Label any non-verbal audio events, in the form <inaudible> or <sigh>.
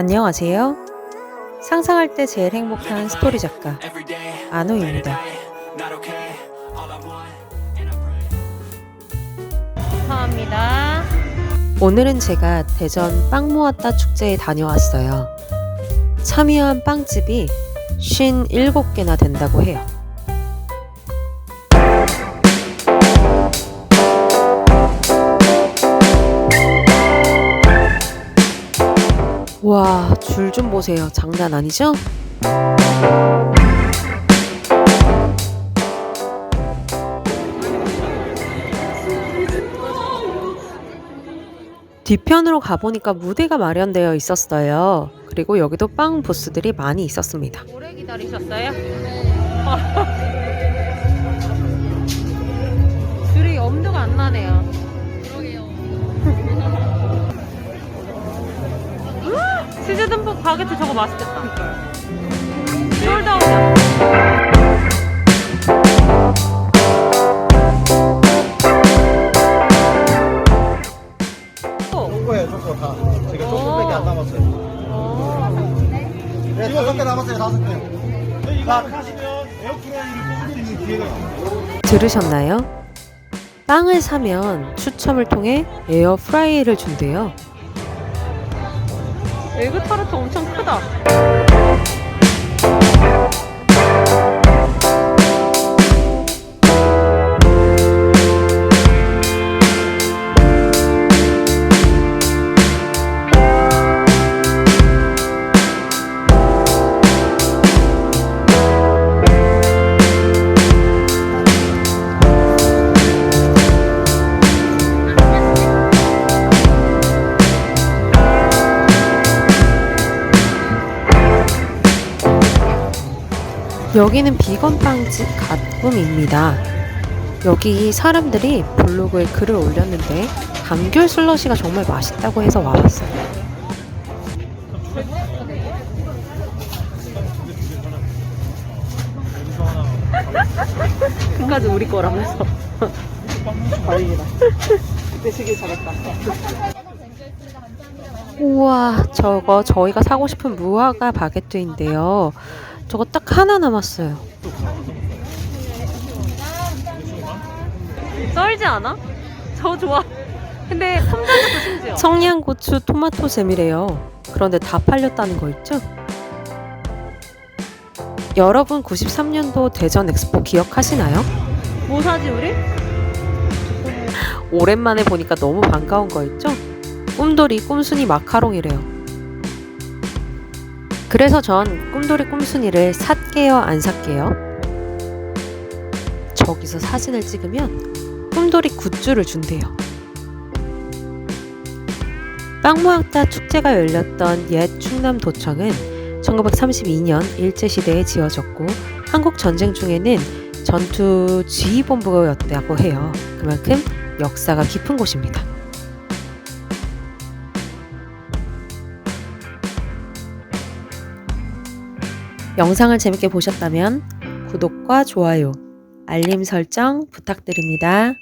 안녕하세요. 상상할 때 제일 행복한 스토리 작가 안우입니다. 감사합니다. 오늘은 제가 대전 빵 모았다 축제에 다녀왔어요. 참여한 빵집이 57개나 된다고 해요. 와, 줄 좀 보세요. 장난 아니죠? 뒤편으로 가보니까 무대가 마련되어 있었어요. 그리고 여기도 빵 부스들이 많이 있었습니다. 오래 기다리셨어요? <laughs> 줄이 엄두가 안 나네요. 치즈 듬뿍 바게트 저거 맛있겠다. 솔드아웃이야. 초코예요, 초코 다. 지금 오. 초코밖에 안 남았어요. 어. 네, 다섯 개 남았어요, 다섯 개. 이거 하시면 에어프라이를 뽑을 수 있는 기회가 있습니다. 들으셨나요? 빵을 사면 추첨을 통해 에어프라이를 준대요. 에그 타르트 엄청 크다. 여기는 비건 빵집 갓꿈입니다. 여기 사람들이 블로그에 글을 올렸는데 감귤 슬러시가 정말 맛있다고 해서 와봤어요. 끝까지 우리 거라면서. 우와, 저거 저희가 사고 싶은 무화과 바게트인데요. 저거 딱 하나 남았어요. 썰지 않아? 저 좋아. 근데 컴퓨터도 심지어. 청양고추 토마토 잼이래요. 그런데 다 팔렸다는 거 있죠? 여러분 93년도 대전 엑스포 기억하시나요? 뭐 사지 우리? 오랜만에 보니까 너무 반가운 거 있죠? 꿈돌이 꿈순이 마카롱이래요. 그래서 전 꿈돌이 꿈순이를 샀게요, 안 샀게요? 저기서 사진을 찍으면 꿈돌이 굿즈를 준대요. 빵모학다 축제가 열렸던 옛 충남 도청은 1932년 일제시대에 지어졌고 한국 전쟁 중에는 전투 지휘본부였다고 해요. 그만큼 역사가 깊은 곳입니다. 영상을 재밌게 보셨다면 구독과 좋아요, 알림 설정 부탁드립니다.